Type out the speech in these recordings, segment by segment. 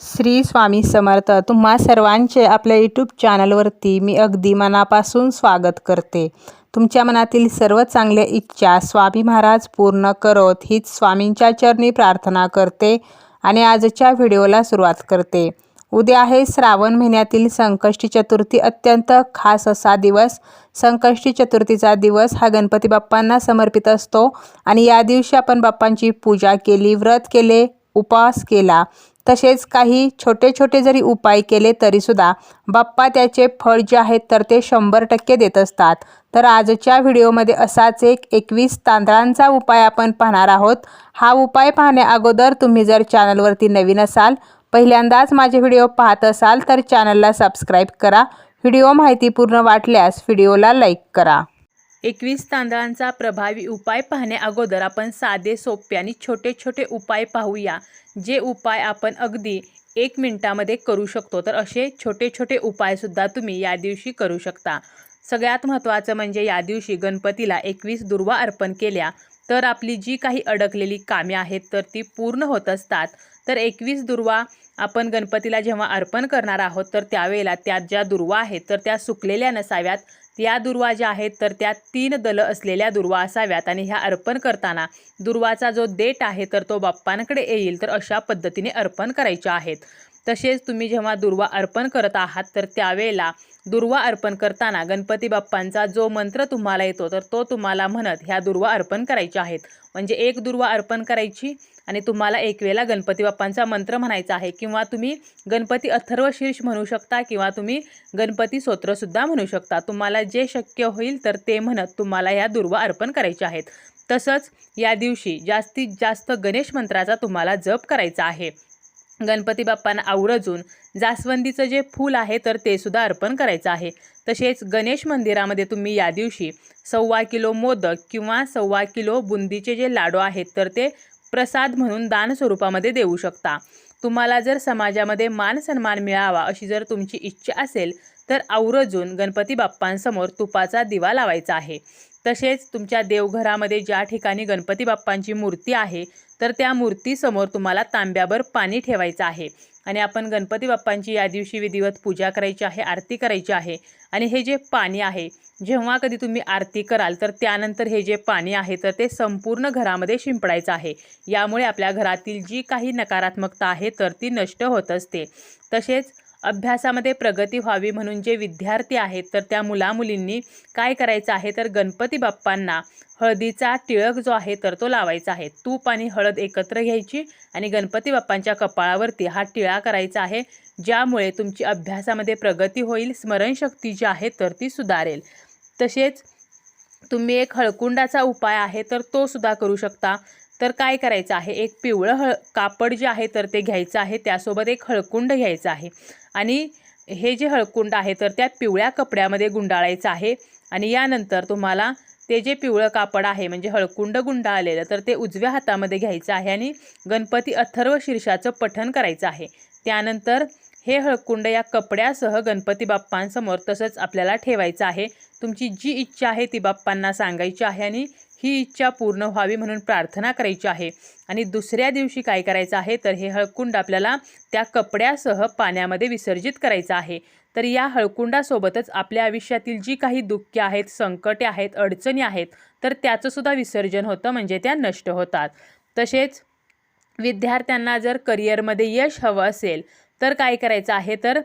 श्री स्वामी समर्थ. तुम्हा सर्वांचे आपल्या यूट्यूब चॅनलवरती मी अगदी मनापासून स्वागत करते. तुमच्या मनातील सर्व चांगल्या इच्छा स्वामी महाराज पूर्ण करोत हीच स्वामींच्या चरणी प्रार्थना करते आणि आजच्या व्हिडिओला सुरुवात करते. उद्या आहे श्रावण महिन्यातील संकष्टी चतुर्थी अत्यंत खास असा दिवस. संकष्टी चतुर्थीचा दिवस हा गणपती बाप्पांना समर्पित असतो आणि या दिवशी आपण बाप्पांची पूजा केली व्रत केले उपवास केला. तसेच काही छोटे छोटे जरी उपाय केले तरीसुद्धा बाप्पा त्याचे फळ जे आहेत तर ते शंभर टक्के देत असतात. तर आजच्या व्हिडिओमध्ये असाच एक एकवीस तांदळांचा उपाय आपण पाहणार आहोत. हा उपाय पाहण्या अगोदर तुम्ही जर चॅनलवरती नवीन असाल पहिल्यांदाच माझे व्हिडिओ पाहत असाल तर चॅनलला सबस्क्राईब करा. व्हिडिओ माहितीपूर्ण वाटल्यास व्हिडिओला लाईक करा. एकवीस तांदळांचा प्रभावी उपाय पाहण्याअगोदर आपण साधे सोपे आणि छोटे छोटे उपाय पाहूया जे उपाय आपण अगदी एक मिनटामध्ये करू शकतो. तर असे छोटे छोटे उपायसुद्धा तुम्ही या दिवशी करू शकता. सगळ्यात महत्त्वाचं म्हणजे या दिवशी गणपतीला एकवीस दुर्वा अर्पण केल्या तर आपली जी काही अडकलेली कामे आहेत तर ती पूर्ण होत असतात. तर एकवीस दुर्वा आपण गणपतीला जेव्हा अर्पण करणार आहोत तर त्यावेळेला त्यात ज्या दुर्वा आहेत तर त्या सुकलेल्या नसाव्यात. या दुर्वा ज्या आहेत तर त्या तीन दल असलेल्या दुर्वा असाव्यात आणि ह्या अर्पण करताना दुर्वाचा जो देठ आहे तर तो बाप्पांकडे येईल तर अशा पद्धतीने अर्पण करायच्या आहेत. तसेच तुम्ही जेव्हा दुर्वा अर्पण करत आहात तर त्यावेळेला दुर्वा अर्पण करताना गणपती बाप्पांचा जो मंत्र तुम्हाला येतो तर तो तुम्हाला म्हणत ह्या दुर्वा अर्पण करायच्या आहेत. म्हणजे एक दुर्वा अर्पण करायची आणि तुम्हाला एक वेळेला गणपती बाप्पांचा मंत्र म्हणायचा आहे किंवा तुम्ही गणपती अथर्वशीर्ष म्हणू शकता किंवा तुम्ही गणपती स्तोत्रसुद्धा म्हणू शकता. तुम्हाला जे शक्य होईल तर ते म्हणत तुम्हाला ह्या दुर्वा अर्पण करायच्या आहेत. तसंच या दिवशी जास्तीत जास्त गणेश मंत्राचा तुम्हाला जप करायचा आहे. गणपती बाप्पांना आवर्जून जास्वंदीचं जे फूल आहे तर ते सुद्धा अर्पण करायचं आहे. तसेच गणेश मंदिरामध्ये तुम्ही या दिवशी सव्वा किलो मोदक किंवा सव्वा किलो बुंदीचे जे लाडू आहेत तर ते प्रसाद म्हणून दान स्वरूपामध्ये देऊ शकता. तुम्हाला जर समाजामध्ये मान सन्मान मिळावा अशी जर तुमची इच्छा असेल तर आवरजून गणपती बाप्पांसमोर तुपाचा दिवा लावायचा आहे. तसेच तुमच्या देवघरामध्ये ज्या ठिकाणी गणपती बाप्पांची मूर्ती आहे तर त्या मूर्तीसमोर तुम्हाला तांब्याभर पाणी ठेवायचं आहे. आणि आपण गणपती बाप्पांची या दिवशी विधिवत पूजा करायची आहे आरती करायची आहे. आणि हे जे पाणी आहे जेव्हा कधी तुम्ही आरती कराल तर त्यानंतर हे जे पाणी आहे तर ते संपूर्ण घरामध्ये शिंपडायचं आहे. यामुळे आपल्या घरातील जी काही नकारात्मकता आहे तर ती नष्ट होत असते. तसेच अभ्यासामध्ये प्रगती व्हावी म्हणून जे विद्यार्थी आहेत तर त्या मुलामुलींनी काय करायचं आहे? तर गणपती बाप्पांना हळदीचा टिळक जो आहे तर तो लावायचा आहे. तूप आणि हळद एकत्र घ्यायची आणि गणपती बाप्पांच्या कपाळावरती हा टिळा करायचा आहे ज्यामुळे तुमची अभ्यासामध्ये प्रगती होईल स्मरणशक्ती जी आहे तर ती सुधारेल. तसेच तुम्ही एक हळकुंडाचा उपाय आहे तर तो सुद्धा करू शकता. तर काय करायचं आहे? एक पिवळं हळ कापड जे आहे तर ते घ्यायचं आहे. त्यासोबत एक हळकुंड घ्यायचं आहे. आणि हे जे हळकुंड आहे तर त्या पिवळ्या कपड्यामध्ये गुंडाळायचं आहे. आणि यानंतर तुम्हाला ते जे पिवळं कापड आहे म्हणजे हळकुंड गुंडाळलेलं तर ते उजव्या हातामध्ये घ्यायचं आहे आणि गणपती अथर्व शीर्षाचं पठण करायचं आहे. त्यानंतर हे हळकुंड या कपड्यासह गणपती बाप्पांसमोर तसंच आपल्याला ठेवायचं आहे. तुमची जी इच्छा आहे ती बाप्पांना सांगायची आहे आणि ही इच्छा पूर्ण व्हावी म्हणून प्रार्थना करायची आहे. आणि दुसऱ्या दिवशी काय करायचं आहे? तर हे हळकुंड आपल्याला त्या कपड्यासह पाण्यामध्ये विसर्जित करायचं आहे. तर या हळकुंडासोबतच आपल्या आयुष्यातील जी काही दुःखे आहेत संकटे आहेत अडचणी आहेत तर त्याचंसुद्धा विसर्जन होतं म्हणजे त्या नष्ट होतात. तसेच विद्यार्थ्यांना जर करिअरमध्ये यश हवं असेल तर काय करायचं आहे? तर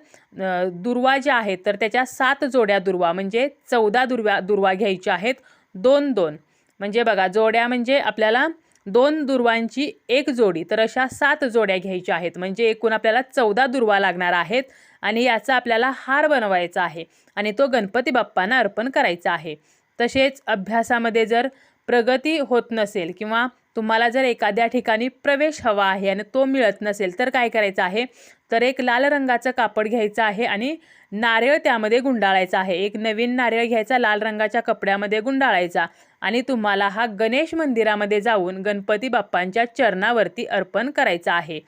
दुर्वा ज्या आहेत तर त्याच्या सात जोड्या दुर्वा म्हणजे चौदा दुर्वा दुर्वा घ्यायच्या आहेत. दोन दोन. म्हणजे बघा जोड्या म्हणजे आपल्याला दोन दुर्वांची एक जोडी तर अशा सात जोड्या घ्यायच्या आहेत. म्हणजे एकूण आपल्याला चौदा दुर्वा लागणार आहेत आणि याचा आपल्याला हार बनवायचा आहे आणि तो गणपती बाप्पांना अर्पण करायचा आहे. तसेच अभ्यासामध्ये जर प्रगती होत नसेल किंवा तुम्हाला जर एखाद्या ठिकाणी प्रवेश हवा आहे आणि तो मिळत नसेल तर काय करायचं आहे? तर एक लाल रंगाचं कापड घ्यायचं आहे आणि नारळ त्यामध्ये गुंडाळायचा आहे. एक नवीन नारळ घ्यायचा लाल रंगाच्या कपड्यामध्ये गुंडाळायचा. आणि तुम्हाला हा गणेश मंदिरामध्ये जाऊन गणपती बाप्पांच्या चरणावरती अर्पण करायचा आहे.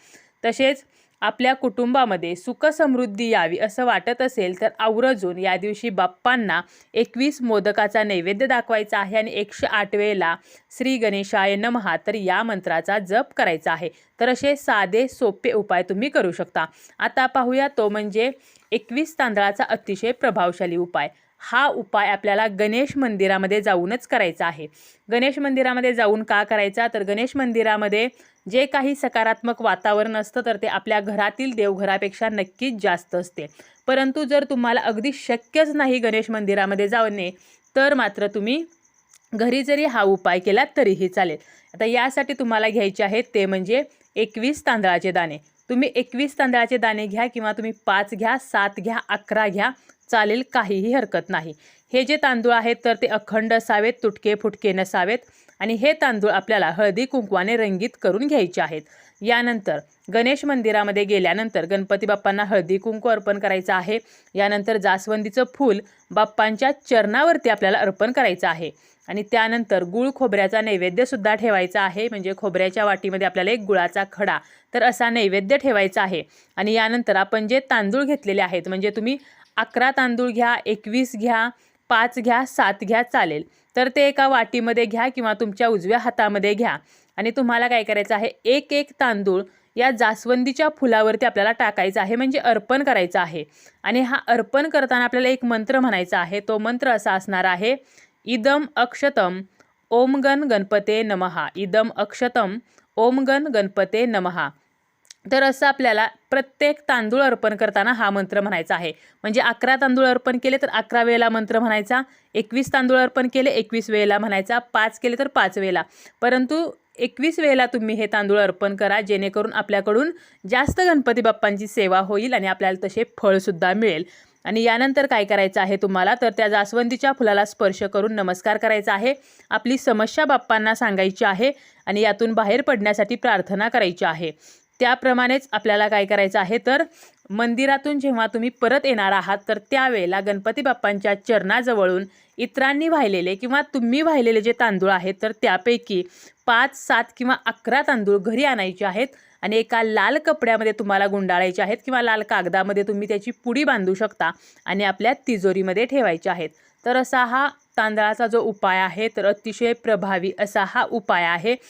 तसेच आपल्या कुटुंबामध्ये सुखसमृद्धी यावी असं वाटत असेल तर आवर्जून या दिवशी बाप्पांना एकवीस मोदकाचा नैवेद्य दाखवायचा आहे आणि एकशे आठ वेळेला श्री गणेशाय नमहा तर या मंत्राचा जप करायचा आहे. तर असे साधे सोपे उपाय तुम्ही करू शकता. आता पाहूया तो म्हणजे एकवीस तांदळाचा अतिशय प्रभावशाली उपाय. हा उपाय आपल्याला गणेश मंदिरामध्ये जाऊनच करायचा आहे. गणेश मंदिरामध्ये जाऊन का करायचा? तर गणेश मंदिरामध्ये जे काही सकारात्मक वातावरण असतं तर ते आपल्या घरातील देवघरापेक्षा नक्कीच जास्त असते. परंतु जर तुम्हाला अगदी शक्यच नाही गणेश मंदिरामध्ये जाणे तर मात्र तुम्ही घरी जरी हा उपाय केला तरीही चालेल. आता यासाठी तुम्हाला घ्यायचे आहेत ते म्हणजे एकवीस तांदळाचे दाणे. तुम्ही एकवीस तांदळाचे दाणे घ्या किंवा तुम्ही पाच घ्या सात घ्या अकरा घ्या चालेल काहीही हरकत नाही. हे जे तांदूळ आहेत तर ते अखंड असावेत तुटके फुटके नसावेत आणि हे तांदूळ आपल्याला हळदी कुंकवाने रंगीत करून घ्यायचे आहेत. यानंतर गणेश मंदिरामध्ये गेल्यानंतर गणपती बाप्पांना हळदी कुंकू अर्पण करायचं आहे. यानंतर जास्वंदीचं फूल बाप्पांच्या चरणावरती आपल्याला अर्पण करायचं आहे. आणि त्यानंतर गुळ खोबऱ्याचा नैवेद्यसुद्धा ठेवायचा आहे. म्हणजे खोबऱ्याच्या वाटीमध्ये आपल्याला एक गुळाचा खडा तर असा नैवेद्य ठेवायचा आहे. आणि यानंतर आपण जे तांदूळ घेतलेले आहेत म्हणजे तुम्ही अकरा तांदूळ घ्या एकवीस घ्या पाच घ्या सात घ्या चालेल. तर ते एका वाटीमध्ये घ्या किंवा तुमच्या उजव्या हातामध्ये घ्या. आणि तुम्हाला काय करायचं आहे एक एक तांदूळ या जास्वंदीच्या फुलावरती आपल्याला टाकायचं आहे म्हणजे अर्पण करायचं आहे. आणि हा अर्पण करताना आपल्याला एक मंत्र म्हणायचा आहे तो मंत्र असा असणार आहे इदम अक्षतम ओम गण गणपते नमहा इदम अक्षतम ओम गण गणपते नमहा तर असं आपल्याला प्रत्येक तांदूळ अर्पण करताना हा मंत्र म्हणायचा आहे. म्हणजे अकरा तांदूळ अर्पण केले तर अकरा वेळेला मंत्र म्हणायचा एकवीस तांदूळ अर्पण केले एकवीस वेळेला म्हणायचा पाच केले तर पाच वेळेला. परंतु एकवीस वेळेला तुम्ही हे तांदूळ अर्पण करा जेणेकरून आपल्याकडून जास्त गणपती बाप्पांची सेवा होईल आणि आपल्याला तसे फळसुद्धा मिळेल. आणि यानंतर काय करायचं आहे तुम्हाला? तर त्या जास्वंदीच्या फुलाला स्पर्श करून नमस्कार करायचा आहे. आपली समस्या बाप्पांना सांगायची आहे आणि यातून बाहेर पडण्यासाठी प्रार्थना करायची आहे. त्याप्रमाणेच आपल्याला काय करायचं आहे तर मंदिरातून जेव्हा तुम्ही परत येणार आहात तर त्यावेळेला गणपती बाप्पांच्या चरणाजवळून इतरांनी वाहिलेले किंवा तुम्ही वाहिलेले जे तांदूळ आहेत तर त्यापैकी पाच सात किंवा अकरा तांदूळ घरी आणायचे आहेत आणि एका लाल कपड्यामध्ये तुम्हाला गुंडाळायचे आहेत किंवा लाल कागदामध्ये तुम्ही त्याची पुडी बांधू शकता आणि आपल्या तिजोरीमध्ये ठेवायचे आहेत. तर असा हा तांदळाचा जो उपाय आहे तर अतिशय प्रभावी असा हा उपाय आहे.